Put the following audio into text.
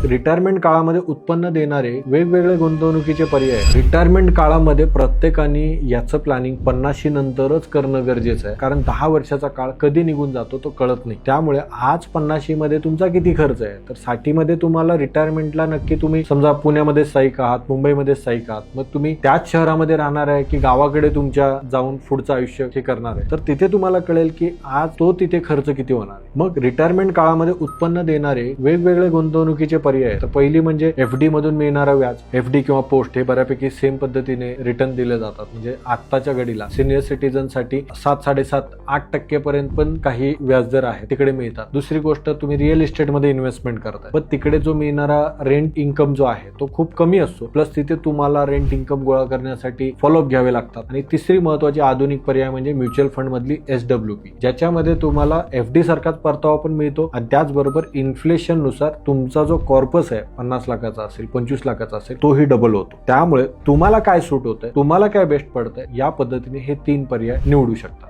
मग रिटायरमेंट काळामध्ये उत्पन्न देणारे वेगवेगळे गुंतवणुकीचे पर्याय रिटायरमेंट काळामध्ये प्रत्येकाने याचं प्लॅनिंग पन्नाशी नंतरच करणं गरजेचं आहे. कारण दहा वर्षाचा काळ कधी निघून जातो तो कळत नाही. त्यामुळे आज पन्नाशी मध्ये तुमचा किती खर्च आहे? तर साठी मध्ये तुम्हाला रिटायरमेंटला नक्की तुम्ही समजा पुण्यामध्ये स्थायिक आहात मुंबईमध्ये स्थायिक आहात मग तुम्ही त्याच शहरामध्ये राहणार आहे की गावाकडे तुमच्या जाऊन पुढचं आयुष्य हे करणार आहे? तर तिथे तुम्हाला कळेल की आज तो तिथे खर्च किती होणार मग रिटायरमेंट काळामध्ये उत्पन्न देणारे वेगवेगळे गुंतवणुकीचे पर्याय पर्याय तर पहिली म्हणजे एफ डी मधून मिळणारा व्याज एफ डी किंवा पोस्ट हे बऱ्यापैकी सेम पद्धतीने रिटर्न दिले जातात. म्हणजे आत्ताच्या घडीला सिनियर सिटीजनसाठी सात साडेसात आठ टक्केपर्यंत पण काही व्याजदर आहे तिकडे मिळतात. दुसरी गोष्ट तुम्ही रिअल इस्टेटमध्ये इन्व्हेस्टमेंट करताय. पण तिकडे जो मिळणारा रेंट इन्कम जो आहे तो खूप कमी असतो. प्लस तिथे तुम्हाला रेंट इन्कम गोळा करण्यासाठी फॉलोअप घ्यावे लागतात. आणि तिसरी महत्वाची आधुनिक पर्याय म्हणजे म्युच्युअल फंड मधली एस डब्ल्यू पी ज्याच्यामध्ये तुम्हाला एफ डी सारखाच परतावा पण मिळतो. आणि त्याचबरोबर इन्फ्लेशननुसार तुमचा जो कॉर्पस आहे पन्नास लाखाचा असेल पंचवीस लाखाचा असेल तोही डबल होतो. त्यामुळे तुम्हाला काय सूट होतंय तुम्हाला काय बेस्ट पडतंय या पद्धतीने हे तीन पर्याय निवडू शकता.